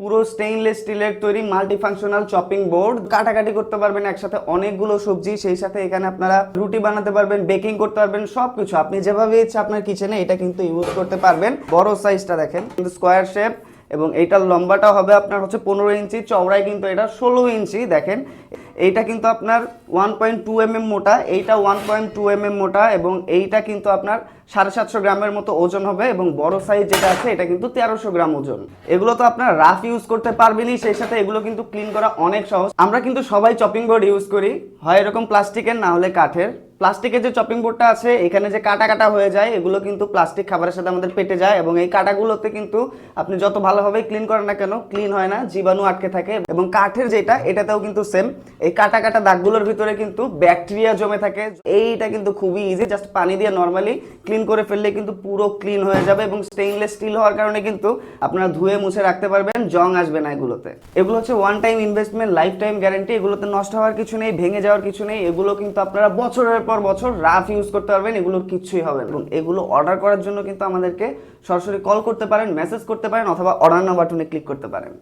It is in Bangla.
পুরো স্টেইনলেস স্টিলের তৈরি মাল্টি ফাংশনাল চপিং বোর্ড কাটাকাটি করতে পারবেন একসাথে অনেকগুলো সবজি, সেই সাথে এখানে আপনারা রুটি বানাতে পারবেন বেকিং করতে পারবেন, সবকিছু। আপনি যেভাবে ইচ্ছা আপনার কিচেনে এটা কিন্তু ইউজ করতে পারবেন। বড় সাইজটা দেখেন, কিন্তু স্কোয়ার শেপ এবং এইটার লম্বাটা হবে আপনার হচ্ছে পনেরো ইঞ্চি, চওড়ায় কিন্তু এটা ষোলো ইঞ্চি, দেখেন। এইটা কিন্তু আপনার ওয়ান পয়েন্ট টু এম মোটা, এইটা ওয়ান পয়েন্ট টু এম মোটা এবং এইটা কিন্তু আপনার সাড়ে সাতশো গ্রামের মতো ওজন হবে এবং বড় সাইজ যেটা আছে, এটা কিন্তু তেরোশো গ্রাম ওজন। এগুলো তো আপনার রাফ ইউজ করতে পারবেনই, সেই সাথে এগুলো কিন্তু ক্লিন করা অনেক সহজ। আমরা কিন্তু সবাই চপিং বোর্ড ইউজ করি, হয় এরকম প্লাস্টিকের না হলে কাঠের। প্লাস্টিকের যে চপিং বোর্ডটা আছে, এখানে যে কাটা কাটা হয়ে যায়, এগুলো কিন্তু প্লাস্টিক খাবারের সাথে আমাদের পেটে যায় এবং এই কাটাগুলোতে কিন্তু আপনি যত ভালোভাবে ক্লিন করেন না কেন ক্লিন হয় না, জীবাণু আটকে থাকে এবং কাঠের যেটা, এটাতেও কিন্তু সেম এই কাটা কাটা দাগগুলোর ভিতরে কিন্তু ব্যাকটেরিয়া জমে থাকে। এইটা কিন্তু খুবই ইজি জাস্ট পানি দিয়ে নর্মালি ক্লিন করে ফেললে কিন্তু পুরো ক্লিন হয়ে যাবে এবং স্টেইনলেস স্টিল হওয়ার কারণে কিন্তু আপনারা ধুয়ে মুছে রাখতে পারবেন, জং আসবে না এগুলোতে। এগুলো হচ্ছে one time investment life time guarantee এগুলোতে নষ্ট হওয়ার কিছু নেই, ভেঙে যাওয়ার কিছু নেই, এগুলো কিন্তু আপনারা বছরের পর বছর রাফ ইউজ করতে পারবেন এগুলোর কিছুই হবে এবং এগুলো অর্ডার করার জন্য কিন্তু আমাদেরকে সরাসরি কল করতে পারেন মেসেজ করতে পারেন, অথবা অর্ডার নাও বাটনে ক্লিক করতে পারেন।